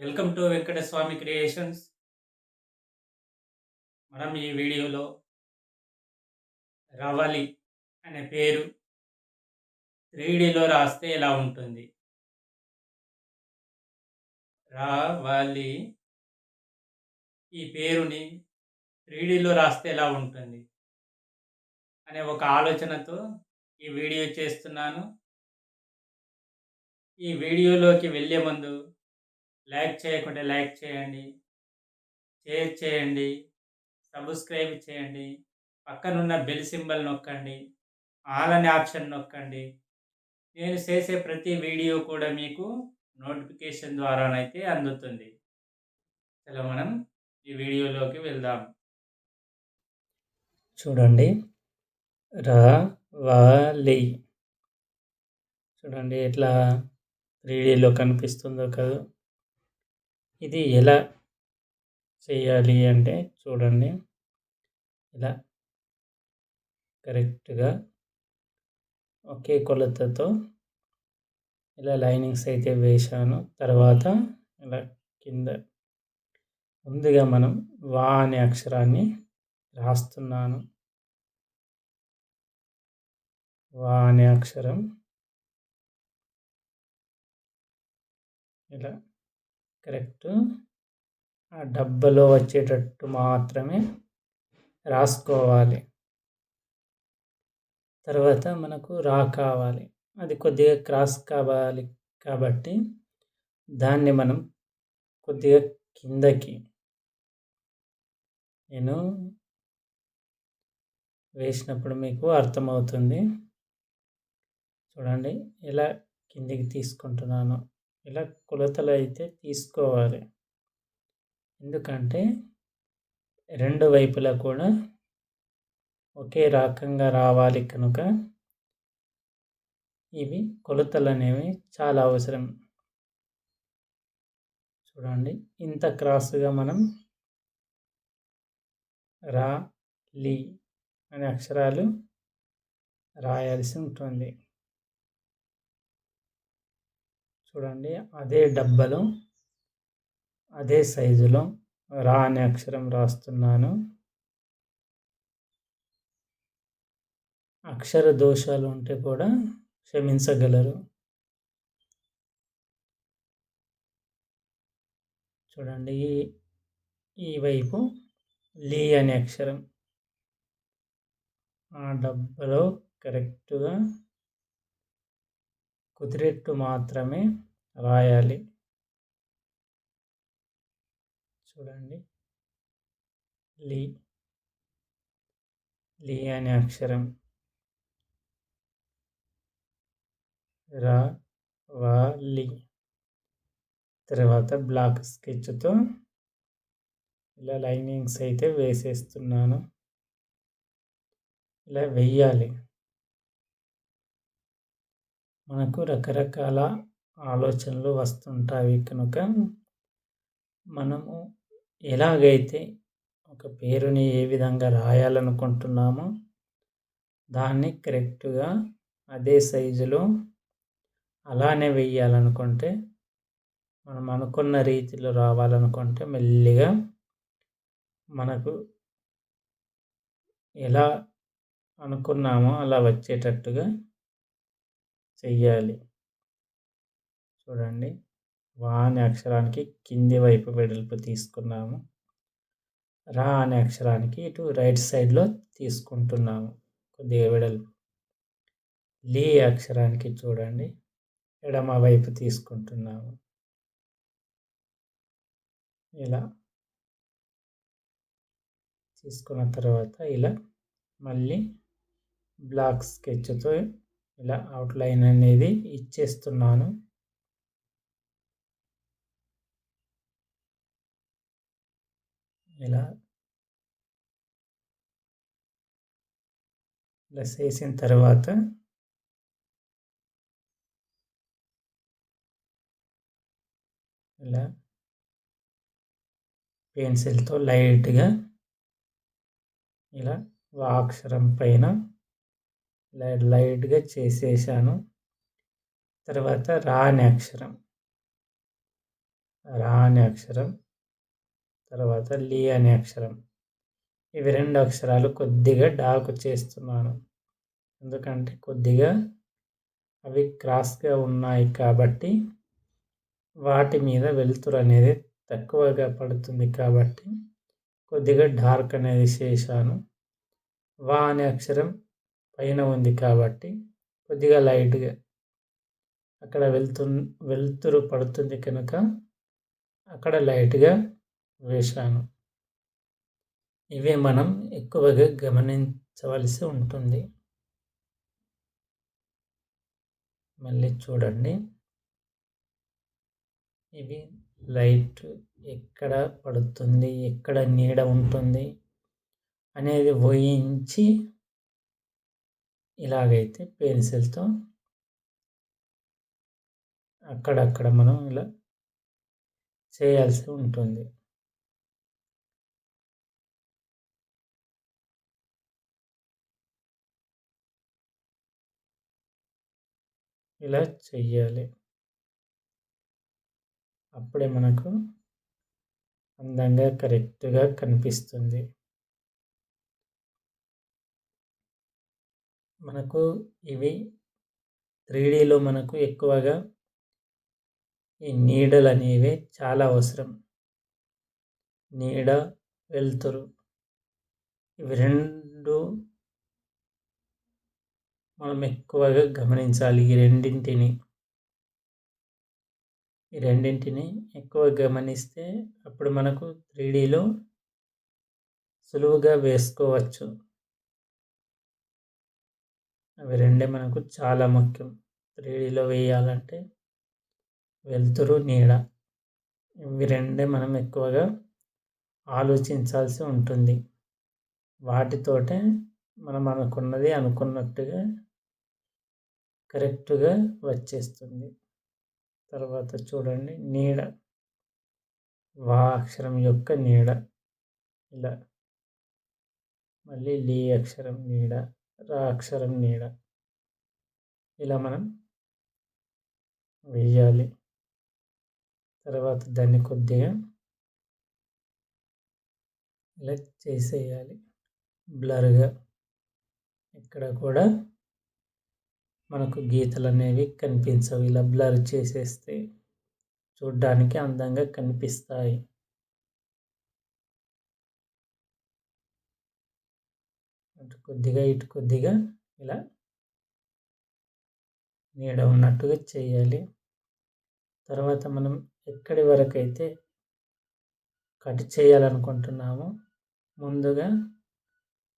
Welcome to Venkataswamy creations. మనం ఈ వీడియోలో రవలి అనే పేరు త్రీడీలో రాస్తే ఎలా ఉంటుంది? రావాలి ఈ పేరుని త్రీడీలో రాస్తే ఎలా ఉంటుంది? అనే ఒక ఆలోచనతో ఈ వీడియో చేస్తున్నాను. ఈ వీడియోలోకి వెళ్ళే ముందు లైక్ చేయకుంటే లైక్ చేయండి. షేర్ చేయండి. సబ్స్క్రైబ్ చేయండి. పక్కనున్న బెల్ సింబల్ నొక్కండి. ఆల్ అనే ఆప్షన్ నొక్కండి. నేను చేసే ప్రతి వీడియో కూడా మీకు నోటిఫికేషన్ ద్వారానైతే అందుతుంది. చలో మనం ఈ వీడియోలోకి వెళ్దాం. చూడండి. రావాలి చూడండి ఎట్లా త్రీడీలో కనిపిస్తుందో కదా ఇది ఎలా చేయాలి అంటే చూడండి. ఇలా కరెక్ట్గా ఒకే కొలతతో ఇలా లైనింగ్స్ అయితే వేశాను. తర్వాత ఇలా కింద ముందుగా మనం వా అనే అక్షరాన్ని రాస్తున్నాను. వా అనే అక్షరం. ఇలా కరెక్ట్. ఆ డబ్బాలో వచ్చేటట్టు మాత్రమే రాసుకోవాలి. తర్వాత మనకు రా కావాలి. అది కొద్దిగా క్రాస్ కావాలి కాబట్టి దాన్ని మనం కొద్దిగా కిందకి నేను వేసినప్పుడు మీకు అర్థమవుతుంది. చూడండి ఎలా కిందికి తీసుకుంటున్నాను. ఇలా కొలతలు అయితే తీసుకోవాలి. ఎందుకంటే రెండు వైపులా కూడా ఒకే రకంగా రావాలి కనుక ఇవి కొలతలు అనేవి చాలా అవసరం. చూడండి ఇంత క్రాస్గా మనం రా లీ అనే అక్షరాలు రాయాల్సి ఉంటుంది. చూడండి. అదే డబ్బాలో అదే సైజులో రా అనే అక్షరం రాస్తున్నాను. అక్షర దోషాలు ఉంటే కూడా క్షమించగలరు. చూడండి. ఈ ఈ వైపు లీ అనే అక్షరం. ఆ డబ్బాలో కరెక్ట్గా కుదిరేట్టు మాత్రమే రాయాలి. చూడండి. లీ. లీ అనే అక్షరం. రా వా లి. తర్వాత బ్లాక్ స్కెచ్తో ఇలా లైనింగ్స్ అయితే వేసేస్తున్నాను. ఇలా వెయ్యాలి మనకు రకరకాల ఆలోచనలు వస్తుంటాయి కనుక మనము ఎలాగైతే ఒక పేరుని ఏ విధంగా రాయాలనుకుంటున్నామో దాన్ని కరెక్ట్గా అదే సైజులో అలానే వెయ్యాలనుకుంటే మనం అనుకున్న రీతిలో రావాలనుకుంటే మెల్లిగా మనకు ఎలా అనుకున్నామో అలా వచ్చేటట్టుగా చెయ్యాలి. చూడండి. వా అనే అక్షరానికి కింది వైపు వెడల్పు తీసుకున్నాము. రా అనే అక్షరానికి ఇటు రైట్ సైడ్లో తీసుకుంటున్నాము కొద్దిగా వెడల్పు. లీ అక్షరానికి చూడండి. ఎడమ వైపు తీసుకుంటున్నాము. ఇలా. తీసుకున్న తర్వాత ఇలా మళ్ళీ బ్లాక్ స్కెచ్తో ఇలా అవుట్లైన్ అనేది ఇచ్చేస్తున్నాను. ఇలా ఇలా చేసిన తర్వాత ఇలా పెన్సిల్తో లైట్గా ఇలా అక్షరం పైన లైట్గా చేసేసాను. తర్వాత రాణి అక్షరం. రాణి అక్షరం. తర్వాత లీ అనే అక్షరం. ఇవి రెండు అక్షరాలు కొద్దిగా డార్క్ చేస్తున్నాను. ఎందుకంటే కొద్దిగా అవి క్రాస్గా ఉన్నాయి కాబట్టి వాటి మీద వెలుతురు అనేది తక్కువగా పడుతుంది కాబట్టి కొద్దిగా డార్క్ అనేది చేశాను. వా అనే అక్షరం పైన ఉంది కాబట్టి కొద్దిగా లైట్గా అక్కడ వెళ్తు వెలుతురు పడుతుంది కనుక అక్కడ లైట్గా వేశాను. ఇవే మనం ఎక్కువగా గమనించవలసి ఉంటుంది. మళ్ళీ చూడండి. ఇవి లైట్ ఎక్కడ పడుతుంది ఎక్కడ నీడ ఉంటుంది అనేది ఊహించి ఇలాగైతే పెన్సిల్తో అక్కడక్కడ మనం ఇలా చేయాల్సి ఉంటుంది. ఇలా చెయ్యాలి. అప్పుడే మనకు అందంగా కరెక్ట్గా కనిపిస్తుంది. మనకు ఇవి త్రీ డీలో మనకు ఎక్కువగా ఈ నీడలు అనేవి చాలా అవసరం. నీడ వెలుతురు ఇవి రెండు మనం ఎక్కువగా గమనించాలి ఈ రెండింటిని. ఈ రెండింటిని ఎక్కువ గమనిస్తే అప్పుడు మనకు త్రీ డీలో సులువుగా వేసుకోవచ్చు. అవి రెండే మనకు చాలా ముఖ్యం. త్రీ డీలో వేయాలంటే వెలుతురు నీడ ఇవి రెండే మనం ఎక్కువగా ఆలోచించాల్సి ఉంటుంది. వాటితోటే మనం అనుకున్నది అనుకున్నట్టుగా కరెక్ట్గా వచ్చేస్తుంది. తర్వాత చూడండి నీడ. వా అక్షరం యొక్క నీడ. ఇలా. మళ్ళీ లీ అక్షరం నీడ రా అక్షరం నీడ. ఇలా మనం వెయ్యాలి. తర్వాత దాన్ని కొద్దిగా ఇలా చేసేయాలి. బ్లర్గా. ఇక్కడ కూడా మనకు గీతలు అనేవి కనిపించవు. ఇలా బ్లర్ చేసేస్తే చూడ్డానికి అందంగా కనిపిస్తాయి. అటు కొద్దిగా ఇటు కొద్దిగా ఇలా నీడ ఉన్నట్టుగా చేయాలి. తర్వాత మనం ఎక్కడి వరకు అయితే కట్ చేయాలనుకుంటున్నామో ముందుగా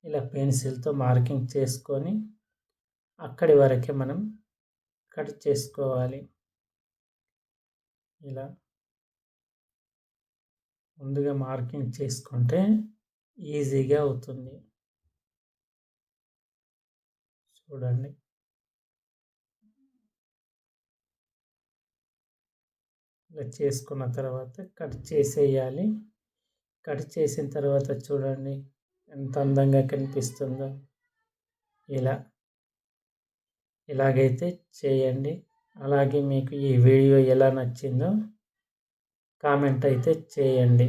ఇలా పెన్సిల్తో మార్కింగ్ చేసుకొని అక్కడి వరకే మనం కట్ చేసుకోవాలి. ఇలా ముందుగా మార్కింగ్ చేసుకుంటే ఈజీగా అవుతుంది. చూడండి. ఇలా చేసుకున్న తర్వాత కట్ చేసేయాలి. కట్ చేసిన తర్వాత చూడండి ఎంత అందంగా కనిపిస్తుందో. ఇలా. ఇలాగైతే చేయండి. అలాగే మీకు ఈ వీడియో ఎలా నచ్చిందో కామెంట్ అయితే చేయండి.